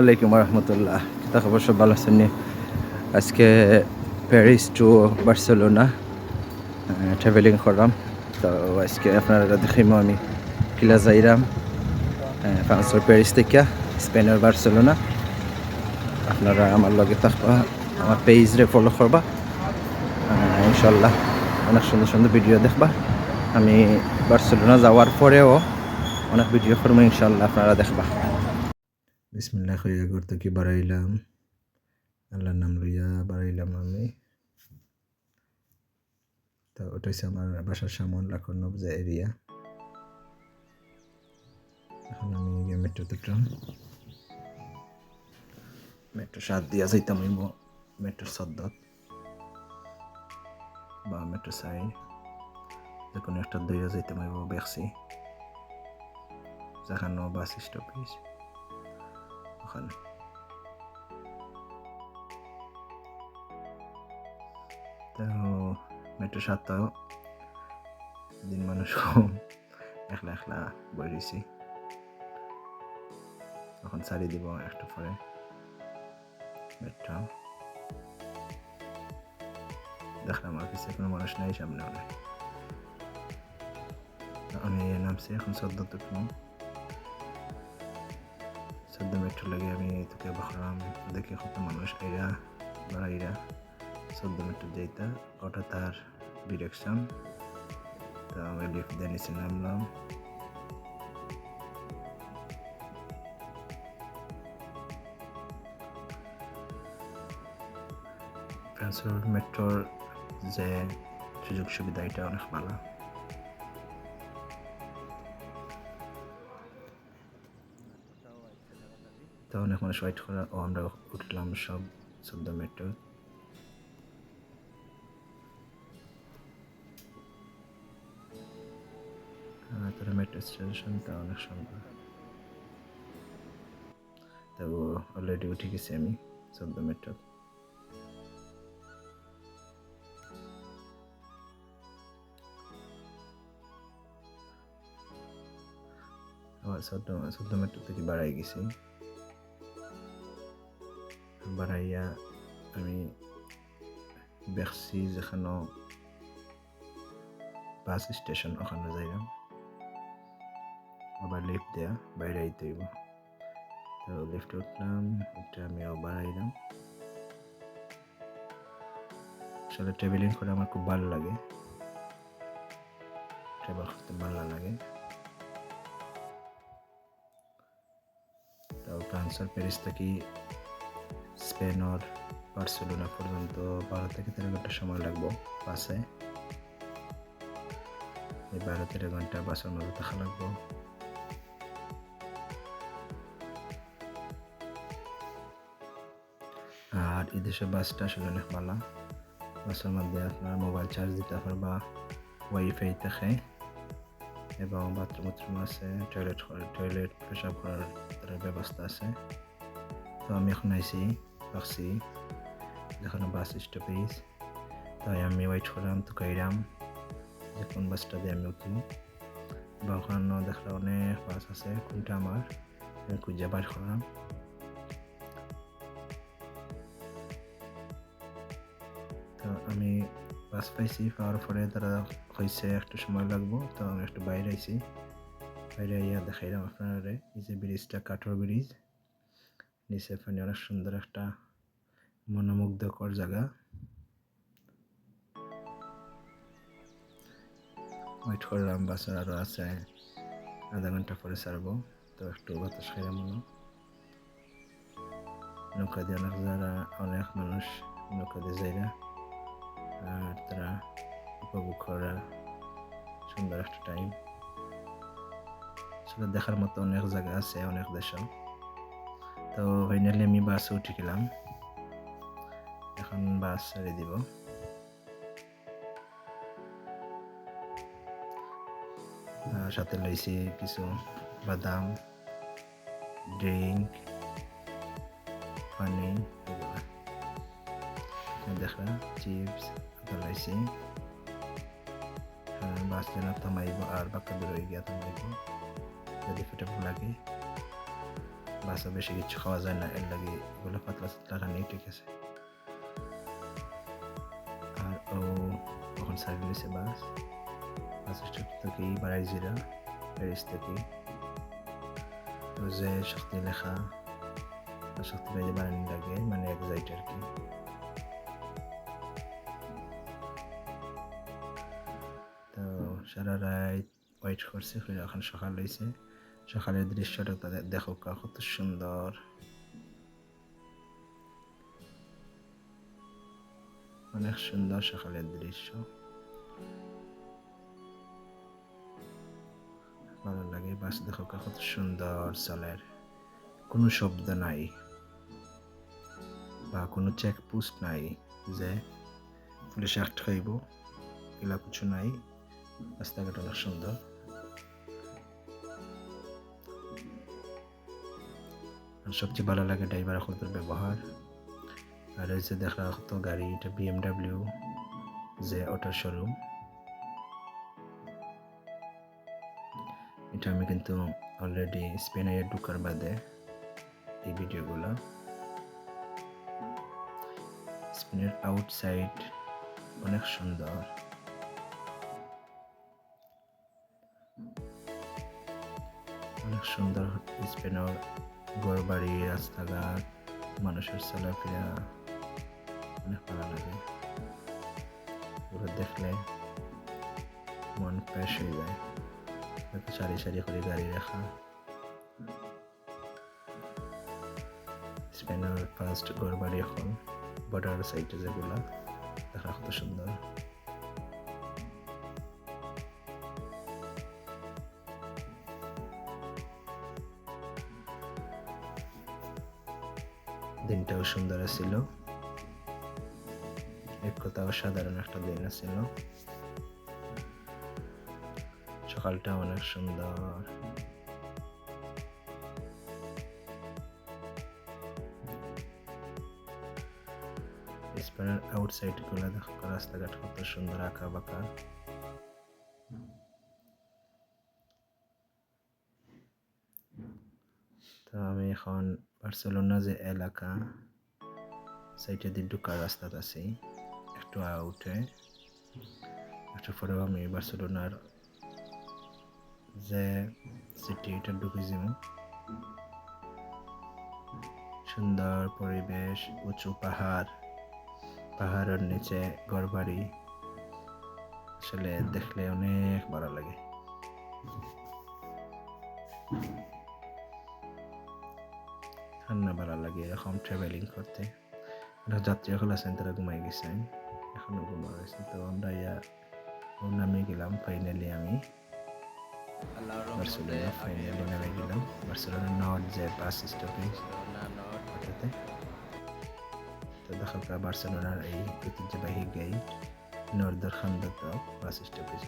আসসালামাইকুম রহমতুল্লাহ কিতা খবর? সব ভালো আছেন আজকে প্যারিস টু বার্সেলোনা ট্রাভেলিং করলাম। তো আজকে আপনারা দেখিম আমি কিলা যাইরাম ফ্রান্সের প্যারিস থেকে স্পেনের বার্সেলোনা। আপনারা আমার লগে থাকবা, আমার পেজরে ফলো করবা। ইনশাল্লাহ অনেক সুন্দর সুন্দর ভিডিও দেখবা। আমি বার্সেলোনা যাওয়ার পরেও অনেক ভিডিও করব ইনশাল্লাহ আপনারা দেখবা। বিসমিল্লাহ হইয়া করতে কি বাড়াইলাম? আল্লাহর নাম লইয়া বাড়াইলাম আমি। তো ওটা হচ্ছে আমার বাসার সামন লাখন নবজা এরিয়া। এখন আমি গিয়ে মেট্রোতে উঠলাম মেট্রো সাত দিয়া যাইতাম মেট্রো সদ্দত। বা মেট্রো সাই যে কোনো একটা দইয়া যাইতাম বেক্সি। যেখানে বাস স্টপেজ ওখানে। তো মেট্রো সাতটাও দিন মানুষ একলা একলা রয়েছি। এখন ছাড়ি দিব একটু পরে মেট্রো। দেখলাম কিছু কোনো মানুষ নাই সামনে অনেক। আমি নামছি এখন সদ্য তুকনো সদ্য মেট্রো লাগে আমি তোকে বকলাম দেখি কত মানুষ আইরা বাড়াইরা সদ্য মেট্রো যাইতা ওটা তার ডিরেকশন তো আমি লিফট দিয়ে নিচে নামলাম ফ্রান্সের মেট্রোর যে সুযোগ সুবিধা এটা অনেক ভালো অনেক মানুষ ওয়েট করা ও, আমরা উঠলাম সব শব্দ মেট্রো তারা মেট্রো স্টেশনটা অনেক সুন্দর। তো অলরেডি উঠে গেছি আমি শব্দ মেট্রো আবার শব্দ শব্দ মেট্রো থেকে বাড়াই গেছি। বাড়াইয়া আমি বেক্সি যেখানে বাস স্টেশন ওখানে যাইলাম আবার লিফট দেয়া বাইরে আইতে হইব তো লিফটে উঠলাম উঠে আমি আবার আইলাম আসলে ট্রাভেলিং করে আমার খুব ভালো লাগে ট্রাভেল করতে ভালো লাগে তো ফ্রান্সের প্যারিস থেকে স্পেনের বার্সেলোনা পর্যন্ত বারো থেকে তেরো ঘণ্টা সময় লাগবো বাসে। এই বারো তেরো ঘণ্টা বাসের মধ্যে থাকা লাগবো। আর এই দেশের বাসটা আসলে অনেক ভালো। বাসের মধ্যে আপনার মোবাইল চার্জ দিতে পারবা ওয়াইফাই থাকে। এবং বাথরুম বাথরুম আছে টয়লেট টয়লেট পেশাব করার ব্যবস্থা আছে। তো আমি এখন আইসি রাখছি যেখানে বাস স্টপেজ তাই আমি ওয়েট করলাম তো গাইলাম যে কোন বাসটা আমি উঠি। বা ওখানে দেখলাম অনেক বাস আছে, কোনটা আমার? আমি খুঁজে বার করলাম। তো আমি বাস পাইছি, পাওয়ার পরে তারা হয়েছে একটু সময় লাগবো। তো আমি একটু বাইরে আইছি। বাইরে আইয়া দেখাইলাম আপনারা। এই যে ব্রিজটা কাঠর ব্রিজ নিচে পানি অনেক সুন্দর একটা মনোমুগ্ধকর জায়গা। ওয়েট করলাম, বাসের আরও আছে। আধা ঘণ্টা পরে ছাড়বো, তো একটু বাতাস খাইলাম মনে নৌকা দিয়ে অনেক যারা, অনেক মানুষ নৌকা দিয়ে যাইরা, আর তারা উপভোগ করা সুন্দর একটা টাইম সেটা দেখার মতো অনেক জায়গা আছে, অনেক দেশও তো ফাইনালি আমি বাসে উঠে গেলাম। এখন বাস ছেড়ে দিব। সাথে লইছি কিছু বাদাম ড্রিঙ্ক পানি দেখা, চিপস লইছি। বাস যেন থামাইব আর বাক্কা বেরোয় গিয়া থামাইব। যদি ফেটে লাগে। বাসে বেশি কিছু খাওয়া যায় না, এর লাগে এগুলো পাতলা সাতলা খানি ঠিক আছে। আর ও কখন সার্ভিস বাস বাস স্টপ থেকে বাড়াই জিরা প্যারিস থেকে যে শক্তি লেখা শক্তি বাজে বানানি লাগে মানে এক্সাইট আর কি। তো সারা রাত ওয়েট করছে ফিরে এখন সকাল হয়েছে সকালের দৃশ্যটা তাদের দেখো কত সুন্দর। অনেক সুন্দর সকালের দৃশ্য। ভালো লাগে, বাস দেখো কত সুন্দর চলের। কোনো শব্দ নাই, বা কোনো চেক পোস্ট নাই যে পুলিশ আটকাইব এগুলা কিছু নাই। রাস্তাঘাট অনেক সুন্দর। সবচেয়ে ভালো লাগে ড্রাইভার হলদের ব্যবহার। আর যে দেখা হতো গাড়ি, এটা বিএমডাব্লিউ যে অটো শোরুম এটা আমি কিন্তু অলরেডি স্পেনে ঢুকার বাদে এই ভিডিওগুলো। স্পেনের আউটসাইড অনেক সুন্দর। অনেক সুন্দর স্পেনের ঘর বাড়ি রাস্তাঘাট, মানুষের চলাফেরা, অনেক ভালো লাগে। ওগুলো দেখলে মন ফ্রেশ হয়ে যায়। সারি সারি করে গাড়ি রাখা। স্পেনের ফার্স্ট ঘর বাড়ি এখন, বর্ডার সাইডে যেগুলো, দেখা কত সুন্দর। দিনটাও সুন্দর ছিল। এক কথা অসাধারণ একটা দিন ছিল। সকালটা অনেক সুন্দর। স্পেনের আউটসাইডগুলো দেখো, রাস্তাঘাট কত সুন্দর আঁকা বাঁকা তো আমি এখন বার্সেলোনা যে এলাকা সাইডে দিয়ে ঢুকার রাস্তাত আছি, একটু আউটে। একটু পরেও আমি বার্সেলোনার যে সিটি এটা ঢুকে যাব। সুন্দর পরিবেশ, উঁচু পাহাড়, পাহাড়ের নিচে ঘরবাড়ি। আসলে দেখলে অনেক ভালো লাগে। ঠান্ডা ভালো লাগে এরকম ট্রাভেলিং করতে। এটা যাত্রী সকল আছেন তারা ঘুমাই গেছেন এখনও ঘুমা গেছে। তো আমরা ইয়া নামে গেলাম ফাইনালি আমি। বার্সেলোনা ফাইনালি নামে গেলাম। বার্সেলোনা নর্থ যে বাস স্টপেজ ওটাতে। তো দেখা বার্সেলোনার এই ঐতিহ্যবাহী গেট নর্দার খান্দা বাস স্টপেজ